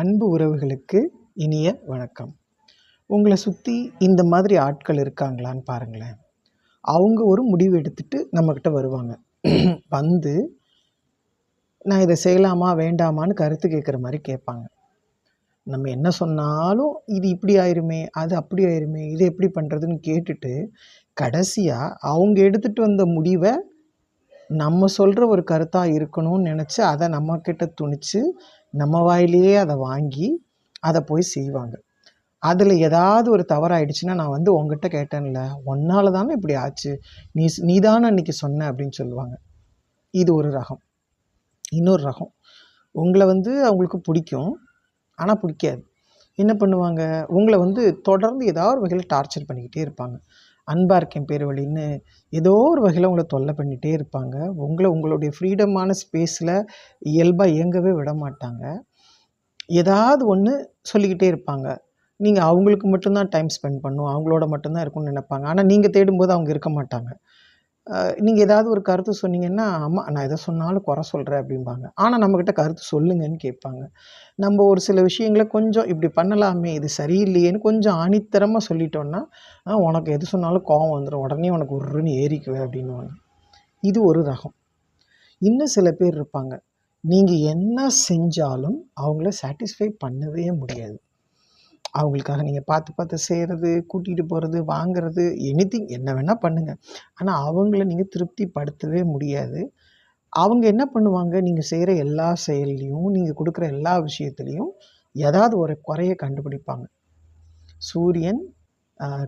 அன்பு உறவுகளுக்கு இனிய வணக்கம். உங்களை சுற்றி இந்த மாதிரி ஆட்கள் இருக்காங்களான்னு பாருங்களேன். அவங்க ஒரு முடிவு எடுத்துட்டு நம்மக்கிட்ட வருவாங்க. வந்து நான் இதை செய்யலாமா வேண்டாமான்னு கருத்து கேட்குற மாதிரி கேட்பாங்க. நம்ம என்ன சொன்னாலும் இது இப்படி ஆயிருமே அது அப்படி ஆயிருமே இது எப்படி பண்ணுறதுன்னு கேட்டுட்டு கடைசியாக அவங்க எடுத்துகிட்டு வந்த முடிவை நம்ம சொல்கிற ஒரு கருத்தாக இருக்கணும்னு நினச்சி அதை நம்மக்கிட்ட துணித்து நம்ம வாயிலேயே அதை வாங்கி அதை போய் செய்வாங்க. அதில் ஏதாவது ஒரு தவறாயிடுச்சுன்னா நான் வந்து உங்ககிட்ட கேட்டேன்ல ஒன்னால தானே இப்படி ஆச்சு? நீ நீ தானே அன்றைக்கி சொன்ன? அப்படின்னு சொல்லுவாங்க. இது ஒரு ரகம். இன்னொரு ரகம். உங்களை வந்து அவங்களுக்கு பிடிக்கும் ஆனால் பிடிக்காது. என்ன பண்ணுவாங்க? உங்களை வந்து தொடர்ந்து ஏதாவது ஒரு வகையில் டார்ச்சர் பண்ணிக்கிட்டே இருப்பாங்க. அன்பாக இருக்கேன் பேர் வழின்னு ஏதோ ஒரு வகையில் உங்களை தொல்லை பண்ணிகிட்டே இருப்பாங்க. உங்களை உங்களுடைய ஃப்ரீடமான ஸ்பேஸில் இயல்பாக இயங்கவே விட மாட்டாங்க. ஏதாவது ஒன்று சொல்லிக்கிட்டே இருப்பாங்க. நீங்கள் அவங்களுக்கு மட்டும்தான் டைம் ஸ்பெண்ட் பண்ணும் அவங்களோட மட்டும்தான் இருக்கும்னு நினைப்பாங்க. ஆனால் நீங்கள் தேடும்போது அவங்க இருக்க மாட்டாங்க. நீங்கள் ஏதாவது ஒரு கருத்து சொன்னீங்கன்னா அம்மா நான் எதை சொன்னாலும் குறை சொல்கிறேன் அப்படிம்பாங்க. ஆனால் நம்மக்கிட்ட கருத்து சொல்லுங்கன்னு கேட்பாங்க. நம்ம ஒரு சில விஷயங்களை கொஞ்சம் இப்படி பண்ணலாமே இது சரியில்லையேன்னு கொஞ்சம் ஆணித்தரமாக சொல்லிட்டோன்னா உனக்கு எது சொன்னாலும் கோவம் வந்துடும் உடனே உனக்கு உருன்னு ஏறிக்குவேன் அப்படின்னுவாங்க. இது ஒரு ரகம். இன்னும் சில பேர் இருப்பாங்க. நீங்கள் என்ன செஞ்சாலும் அவங்கள சாட்டிஸ்ஃபை பண்ணவே முடியாது. அவங்களுக்காக நீங்கள் பார்த்து பார்த்து செய்கிறது கூட்டிகிட்டு போகிறது வாங்குறது எனித்திங் என்ன வேணால் பண்ணுங்கள் ஆனால் அவங்கள நீங்கள் திருப்திப்படுத்தவே முடியாது. அவங்க என்ன பண்ணுவாங்க? நீங்கள் செய்கிற எல்லா செயல்லையும் நீங்கள் கொடுக்குற எல்லா விஷயத்துலையும் ஏதாவது ஒரு குறையை கண்டுபிடிப்பாங்க. சூரியன்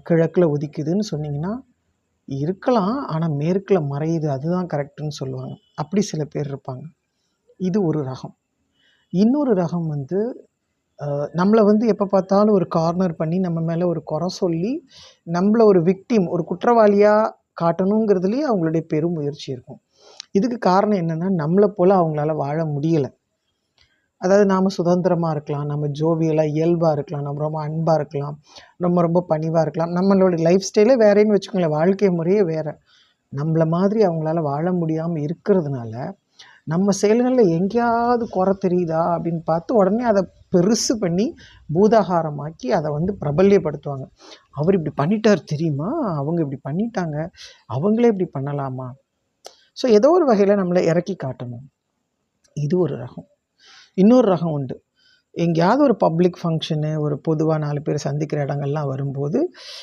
கிழக்கில் உதிக்குதுன்னு சொன்னீங்கன்னா இருக்கலாம். ஆனால் மேற்கில் மறையுது. அதுதான் கரெக்டுன்னு சொல்லுவாங்க. அப்படி சில பேர் இருப்பாங்க. இது ஒரு ரகம். இன்னொரு ரகம் வந்து நம்மளை வந்து எப்போ பார்த்தாலும் ஒரு கார்னர் பண்ணி நம்ம மேலே ஒரு குறை சொல்லி நம்மளை ஒரு விக்டிம் ஒரு குற்றவாளியாக காட்டணுங்கிறதுலேயே அவங்களுடைய பெரும் முயற்சி இருக்கும். இதுக்கு காரணம் என்னென்னா நம்மளை போல் அவங்களால வாழ முடியலை. அதாவது நாம் சுதந்திரமாக இருக்கலாம் நம்ம ஜோவியலாக இயல்பாக இருக்கலாம் நம்ம ரொம்ப அன்பாக இருக்கலாம் ரொம்ப ரொம்ப பணிவாக இருக்கலாம் நம்மளோட லைஃப் ஸ்டைலே வேறேன்னு வச்சுக்கோங்களேன் வாழ்க்கை முறையே வேறு. நம்மளை மாதிரி அவங்களால வாழ முடியாமல் இருக்கிறதுனால நம்ம செயல்களில் எங்கேயாவது குறை தெரியுதா அப்படின்னு பார்த்து உடனே அதை பெருசு பண்ணி பூதாகாரமாக்கி அதை வந்து பிரபல்யப்படுத்துவாங்க. அவர் இப்படி பண்ணிட்டார் தெரியுமா? அவங்க இப்படி பண்ணிட்டாங்க. அவங்களே இப்படி பண்ணலாமா? ஸோ ஏதோ ஒரு வகையில் நம்மளை இறக்கி காட்டணும். இது ஒரு ரகம். இன்னொரு ரகம் உண்டு. எங்கேயாவது ஒரு பப்ளிக் ஃபங்க்ஷனு ஒரு பொதுவாக நாலு பேர் சந்திக்கிற இடங்கள்லாம் வரும்போது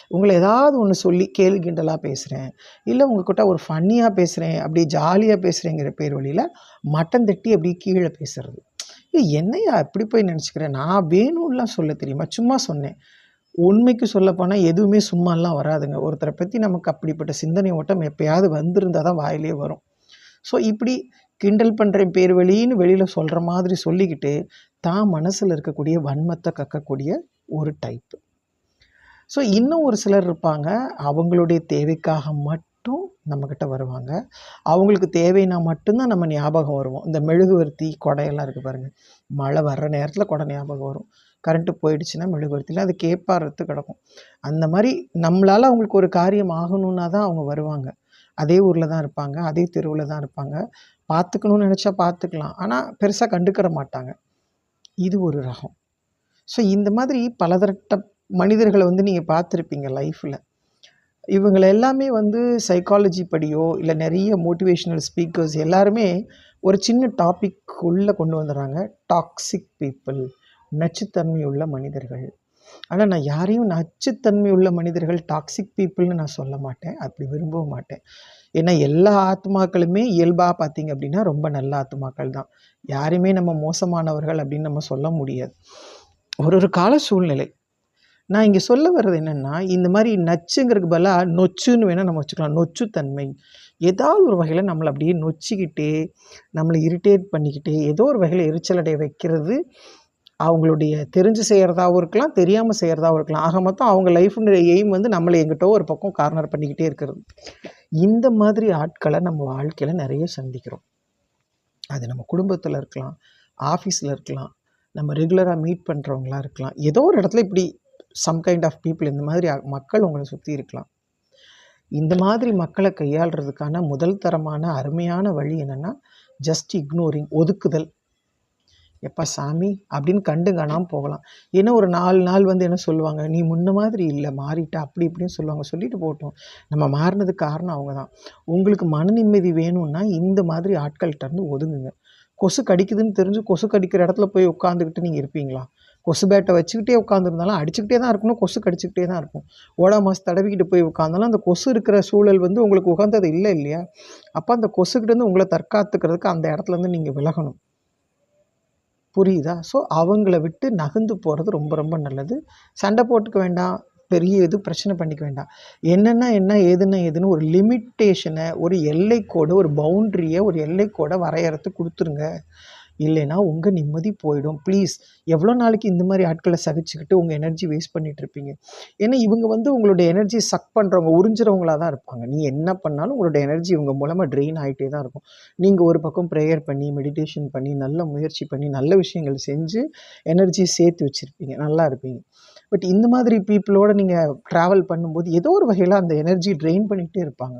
உங்களை ஏதாவது ஒன்று சொல்லி கேள்வி கிண்டலாக பேசுகிறேன் இல்லை உங்கள்கிட்ட ஒரு ஃபன்னியாக பேசுகிறேன் அப்படி ஜாலியாக பேசுகிறேங்கிற பேர் வழியில் மட்டம் தட்டி அப்படியே கீழே பேசுறது. என்னையா இப்படி போய் நினச்சிக்கிறேன் நான் வேணும்லாம் சொல்ல தெரியுமா? சும்மா சொன்னேன். உண்மைக்கு சொல்லப்போனால் எதுவுமே சும்மாலாம் வராதுங்க. ஒருத்தரை பற்றி நமக்கு அப்படிப்பட்ட சிந்தனை ஓட்டம் எப்போயாவது வந்திருந்தால் தான் வாயிலே வரும். ஸோ இப்படி கிண்டல் பண்ணுறேன் பேர் வழின்னு வெளியில் சொல்கிற மாதிரி சொல்லிக்கிட்டு தான் மனசில் இருக்கக்கூடிய வன்மத்தை கக்கக்கூடிய ஒரு டைப்பு ஸோ இன்னும் ஒரு சிலர் இருப்பாங்க. அவங்களுடைய தேவைக்காக மட்டும் மட்டும் நம்மக்கிட்ட வருவாங்க. அவங்களுக்கு தேவைன்னா மட்டும்தான் நம்ம ஞாபகம் வருவோம். இந்த மெழுகுவர்த்தி கொடையெல்லாம் இருக்குது பாருங்கள் மழை வர்ற நேரத்தில் கொடை ஞாபகம் வரும். கரண்ட்டு போயிடுச்சுன்னா மெழுகுவர்த்தியில் அது கேட்பாறது கிடக்கும். அந்த மாதிரி நம்மளால் அவங்களுக்கு ஒரு காரியம் ஆகணுன்னா தான் அவங்க வருவாங்க. அதே ஊரில் தான் இருப்பாங்க. அதே தெருவில் தான் இருப்பாங்க. பார்த்துக்கணும்னு நினச்சா பார்த்துக்கலாம் ஆனால் பெருசாக கண்டுக்கிற மாட்டாங்க. இது ஒரு ரகம். ஸோ இந்த மாதிரி பலதரட்ட மனிதர்களை வந்து நீங்கள் பார்த்துருப்பீங்க லைஃப்பில் இவங்களை எல்லாமே வந்து சைக்காலஜி படியோ இல்லை நிறைய மோட்டிவேஷ்னல் ஸ்பீக்கர்ஸ் எல்லாருமே ஒரு சின்ன டாபிக் உள்ளே கொண்டு வந்துடுறாங்க. டாக்ஸிக் பீப்புள் நச்சுத்தன்மை உள்ள மனிதர்கள். ஆனால் நான் யாரையும் நச்சுத்தன்மை உள்ள மனிதர்கள் டாக்ஸிக் பீப்புள்னு நான் சொல்ல மாட்டேன். அப்படி விரும்பவும் மாட்டேன். ஏன்னா எல்லா ஆத்மாக்களுமே இயல்பாக பார்த்தீங்க அப்படின்னா ரொம்ப நல்ல ஆத்மாக்கள் தான். யாரையுமே நம்ம மோசமானவர்கள் அப்படின்னு நம்ம சொல்ல முடியாது. ஒரு ஒரு கால சூழ்நிலை. நான் இங்கே சொல்ல வர்றது என்னென்னா இந்த மாதிரி நச்சுங்கிறதுக்கு பதிலாக நொச்சுன்னு வேணால் நம்ம வச்சுக்கலாம். நொச்சுத்தன்மை. ஏதாவது ஒரு வகையில் நம்மளை அப்படியே நொச்சிக்கிட்டே நம்மளை இரிட்டேட் பண்ணிக்கிட்டே ஏதோ ஒரு வகையில் எரிச்சலடைய வைக்கிறது அவங்களுடைய தெரிஞ்சு செய்கிறதாவும் இருக்கலாம் தெரியாமல் செய்கிறதாவும் இருக்கலாம். ஆக மொத்தம் அவங்க லைஃப்னுடைய எய்ம் வந்து நம்மளை எங்கிட்டோ ஒரு பக்கம் கார்னர் பண்ணிக்கிட்டே இருக்கிறது. இந்த மாதிரி ஆட்களை நம்ம வாழ்க்கையில் நிறைய சந்திக்கிறோம். அது நம்ம குடும்பத்தில் இருக்கலாம் ஆஃபீஸில் இருக்கலாம் நம்ம ரெகுலராக மீட் பண்ணுறவங்களா இருக்கலாம். ஏதோ ஒரு இடத்துல இப்படி சம் கைண்ட் ஆஃப் பீப்புள் இந்த மாதிரி மக்கள் உங்களை சுற்றி இருக்கலாம். இந்த மாதிரி மக்களை கையாளுறதுக்கான முதல் தரமான அருமையான வழி என்னென்னா ஜஸ்ட் இக்னோரிங் ஒதுக்குதல். எப்பா சாமி அப்படின்னு கண்டு காணாமல் போகலாம். ஏன்னா ஒரு நாலு நாள் வந்து என்ன சொல்லுவாங்க நீ முன்ன மாதிரி இல்லை மாறிட்ட அப்படி இப்படின்னு சொல்லுவாங்க. சொல்லிட்டு போட்டோம் நம்ம மாறினதுக்கு காரணம் அவங்க தான் உங்களுக்கு மன நிம்மதி வேணும்னா இந்த மாதிரி ஆட்கள்கிட்ட இருந்து ஒதுங்குங்க. கொசு கடிக்குதுன்னு தெரிஞ்சு கொசு கடிக்கிற இடத்துல போய் உட்காந்துக்கிட்டு நீங்கள் இருப்பீங்களா? கொசு பேட்டை வச்சுக்கிட்டே உட்காந்துருந்தாலும் அடிச்சுக்கிட்டே தான் இருக்கணும் கொசு கடிச்சிக்கிட்டே தான் இருக்கும். ஓடா மாசு தடவிக்கிட்டு போய் உட்காந்தாலும் அந்த கொசு இருக்கிற சூழல் வந்து உங்களுக்கு உகந்தது இல்லை இல்லையா? அப்போ அந்த கொசுக்கிட்டேருந்து உங்களை தற்காத்துக்கிறதுக்கு அந்த இடத்துலேருந்து நீங்கள் விலகணும். புரியுதா? ஸோ அவங்கள விட்டு நகர்ந்து போகிறது ரொம்ப ரொம்ப நல்லது. சண்டை போட்டுக்க வேண்டாம். பெரிய இது பிரச்சனை பண்ணிக்க வேண்டாம். என்னென்னா என்ன ஏதுன்னா ஏதுன்னு ஒரு லிமிட்டேஷனை ஒரு எல்லைக்கோடு ஒரு பவுண்ட்ரியை ஒரு எல்லைக்கோடை வரையறத்து கொடுத்துருங்க. இல்லைன்னா உங்கள் நிம்மதி போயிடும். ப்ளீஸ் எவ்வளோ நாளைக்கு இந்த மாதிரி ஆட்களை சகிச்சுக்கிட்டு உங்கள் எனர்ஜி வேஸ்ட் பண்ணிட்டு இருப்பீங்க? ஏன்னா இவங்க வந்து உங்களுடைய எனர்ஜி சக் பண்ணுறவங்க உறிஞ்சுறவங்களா தான் இருப்பாங்க. நீ என்ன பண்ணாலும் உங்களோட எனர்ஜி இவங்க மூலமாக ட்ரெயின் ஆகிட்டே தான் இருக்கும். நீங்கள் ஒரு பக்கம் ப்ரேயர் பண்ணி மெடிடேஷன் பண்ணி நல்ல முயற்சி பண்ணி நல்ல விஷயங்கள் செஞ்சு எனர்ஜி சேர்த்து வச்சுருப்பீங்க. நல்லா இருப்பீங்க. பட் இந்த மாதிரி பீப்புளோட நீங்கள் ட்ராவல் பண்ணும்போது ஏதோ ஒரு வகையில் அந்த எனர்ஜி ட்ரெயின் பண்ணிகிட்டே இருப்பாங்க.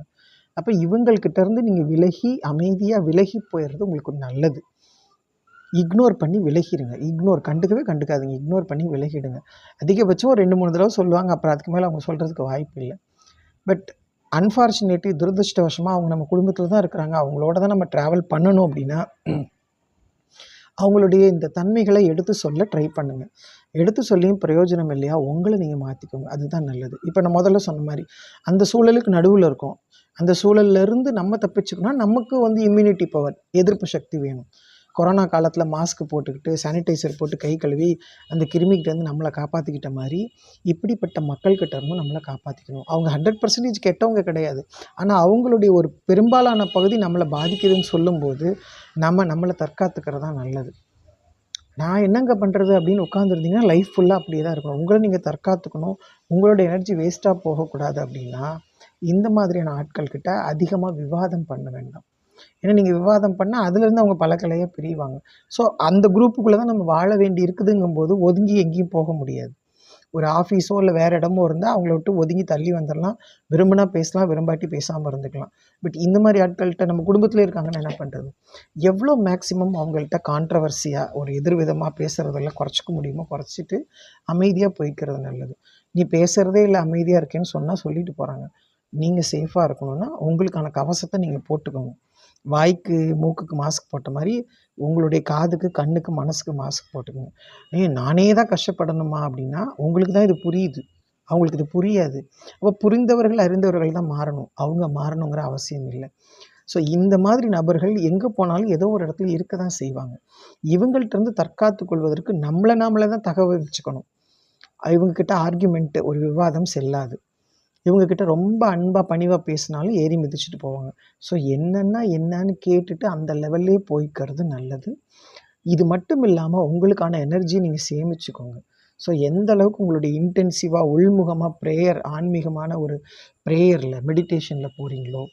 அப்போ இவங்கள்கிட்ட இருந்து நீங்கள் விலகி அமைதியாக விலகி போயிடுறது உங்களுக்கு நல்லது. இக்னோர் பண்ணி விலகிடுங்க இக்னோர் கண்டுக்கவே கண்டுக்காதுங்க. இக்னோர் பண்ணி விலகிடுங்க. அதிகபட்சம் ஒரு ரெண்டு மூணு தடவை சொல்லுவாங்க. அப்புறம் அதுக்கு மேலே அவங்க சொல்கிறதுக்கு வாய்ப்பு இல்லை. பட் அன்ஃபார்ச்சுனேட்லி துரதிருஷ்டவசமாக அவங்க நம்ம குடும்பத்தில் தான் இருக்கிறாங்க. அவங்களோட தான் நம்ம ட்ராவல் பண்ணணும் அப்படின்னா அவங்களுடைய இந்த தன்மைகளை எடுத்து சொல்ல ட்ரை பண்ணுங்கள் எடுத்து சொல்லியும் பிரயோஜனம் இல்லையா? உங்களை நீங்கள் மாற்றிக்கோங்க அதுதான் நல்லது. இப்போ நான் முதல்ல சொன்ன மாதிரி அந்த சூழலுக்கு நடுவில் இருக்கும். அந்த சூழல்ல இருந்து நம்ம தப்பிச்சுக்கணும் நமக்கு வந்து இம்யூனிட்டி பவர் எதிர்ப்பு சக்தி வேணும். கொரோனா காலத்தில் மாஸ்க் போட்டுக்கிட்டு சானிடைசர் போட்டு கை கழுவி அந்த கிருமிகிட்டேருந்து நம்மளை காப்பாற்றிக்கிட்ட மாதிரி இப்படிப்பட்ட மக்கள்கிட்ட இருந்தும் நம்மளை காப்பாற்றிக்கணும் அவங்க ஹண்ட்ரட் பர்சன்டேஜ் கெட்டவங்க கிடையாது. ஆனால் அவங்களுடைய ஒரு பெரும்பாலான பகுதி நம்மளை பாதிக்குதுன்னு சொல்லும்போது நம்ம நம்மளை தற்காத்துக்கிறது தான் நல்லது. நான் என்னங்க பண்ணுறது அப்படின்னு உட்காந்துருந்தீங்கன்னா லைஃப் ஃபுல்லாக அப்படியே தான் இருக்கணும். உங்களை நீங்கள் தற்காத்துக்கணும். உங்களோட எனர்ஜி வேஸ்ட்டாக போகக்கூடாது அப்படின்னா இந்த மாதிரியான ஆட்கள்கிட்ட அதிகமாக விவாதம் பண்ண வேண்டாம். ஏன்னா நீங்கள் விவாதம் பண்ணால் அதுலேருந்து அவங்க பல கலையாக பிரிவாங்க. ஸோ அந்த குரூப்புக்குள்ளே தான் நம்ம வாழ வேண்டி இருக்குதுங்கும்போது ஒதுங்கி எங்கேயும் போக முடியாது. ஒரு ஆஃபீஸோ இல்லை வேறு இடமோ இருந்தால் அவங்கள விட்டு ஒதுங்கி தள்ளி வந்துடலாம் விரும்பினா பேசலாம் விரும்பாட்டி பேசாமல் இருந்துக்கலாம். பட் இந்த மாதிரி ஆட்கள்கிட்ட நம்ம குடும்பத்தில் இருக்காங்கன்னு என்ன பண்ணுறது எவ்வளோ மேக்ஸிமம் அவங்கள்ட்ட கான்ட்ரவர்சியாக ஒரு எதிர்விதமாக பேசுகிறதெல்லாம் குறைச்சிக்க முடியுமோ குறைச்சிட்டு அமைதியாக போய்க்கிறது நல்லது. நீ பேசுகிறதே இல்லை அமைதியாக இருக்கேன்னு சொன்னால் சொல்லிட்டு போகிறாங்க நீங்கள் சேஃபாக இருக்கணும்னா உங்களுக்கான கவசத்தை நீங்கள் போட்டுக்கோங்க. வாய்க்கு மூக்குக்கு மாஸ்க் போட்ட மாதிரி உங்களுடைய காதுக்கு கண்ணுக்கு மனசுக்கு மாஸ்க் போட்டுக்கோங்க. ஏன் நானே தான் கஷ்டப்படணுமா அப்படின்னா உங்களுக்கு தான் இது புரியுது. அவங்களுக்கு இது புரியாது. அப்போ புரிந்தவர்கள் அறிந்தவர்கள் தான் மாறணும். அவங்க மாறணுங்கிற அவசியம் இல்லை. ஸோ இந்த மாதிரி நபர்கள் எங்கே போனாலும் ஏதோ ஒரு இடத்துல இருக்க தான் செய்வாங்க. இவங்கள்ட்ட இருந்து தற்காத்து கொள்வதற்கு நம்மளை நாமளே தான் தகவல் வச்சுக்கணும். இவங்கக்கிட்ட ஆர்கியூமெண்ட்டு ஒரு விவாதம் செல்லாது. இவங்கக்கிட்ட ரொம்ப அன்பாக பணிவாக பேசினாலும் ஏறி மிதிச்சுட்டு போவாங்க. ஸோ என்னென்னா என்னன்னு கேட்டுட்டு அந்த லெவல்லே போய்க்கிறது நல்லது. இது மட்டும் இல்லாமல் உங்களுக்கான எனர்ஜியை நீங்கள் சேமிச்சுக்கோங்க. ஸோ எந்த அளவுக்கு உங்களுடைய இன்டென்சிவாக உள்முகமாக ப்ரேயர் ஆன்மீகமான ஒரு ப்ரேயரில் மெடிடேஷனில் போகிறீங்களோ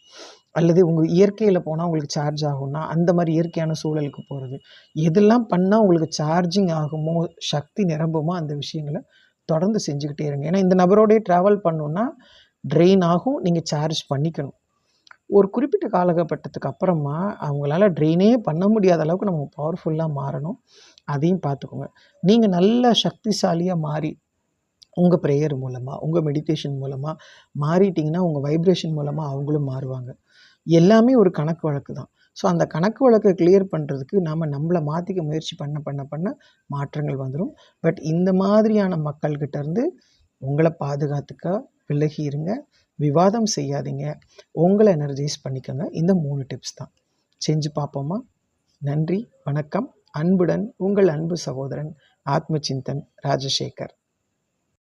அல்லது உங்கள் இயற்கையில் போனால் உங்களுக்கு சார்ஜ் ஆகும்னா அந்த மாதிரி இயற்கையான சூழலுக்கு போகிறது எதெல்லாம் பண்ணால் உங்களுக்கு சார்ஜிங் ஆகுமோ சக்தி நிரம்புமோ அந்த விஷயங்களை தொடர்ந்து செஞ்சுக்கிட்டே இருங்க. ஏன்னா இந்த நபரோடய ட்ராவல் பண்ணுன்னா ட்ரெயின் ஆகும் நீங்கள் சார்ஜ் பண்ணிக்கணும். ஒரு குறிப்பிட்ட காலகட்டத்துக்கு அப்புறமா அவங்களால ட்ரெயினே பண்ண முடியாத அளவுக்கு நம்ம பவர்ஃபுல்லாக மாறணும். அதையும் பார்த்துக்கோங்க. நீங்கள் நல்ல சக்திசாலியாக மாறி உங்கள் ப்ரேயர் மூலமாக உங்கள் மெடிடேஷன் மூலமாக மாறிட்டிங்கன்னா உங்கள் வைப்ரேஷன் மூலமாக அவங்களும் மாறுவாங்க. எல்லாமே ஒரு கணக்கு வழக்கு தான். ஸோ அந்த கணக்கு வழக்கை கிளியர் பண்ணுறதுக்கு நாம் நம்மளை மாற்றிக்க முயற்சி பண்ண பண்ண பண்ண மாற்றங்கள் வந்துடும் பட் இந்த மாதிரியான மக்கள்கிட்டேருந்து உங்களை பாதுகாத்துக்க விலகி இருங்க விவாதம் செய்யாதீங்க. உங்களை எனர்ஜைஸ் பண்ணிக்கோங்க. இந்த மூணு டிப்ஸ் தான். செஞ்சு பார்ப்போமா? நன்றி வணக்கம். அன்புடன் உங்கள் அன்பு சகோதரன் ஆத்ம சிந்தன் ராஜசேகர்.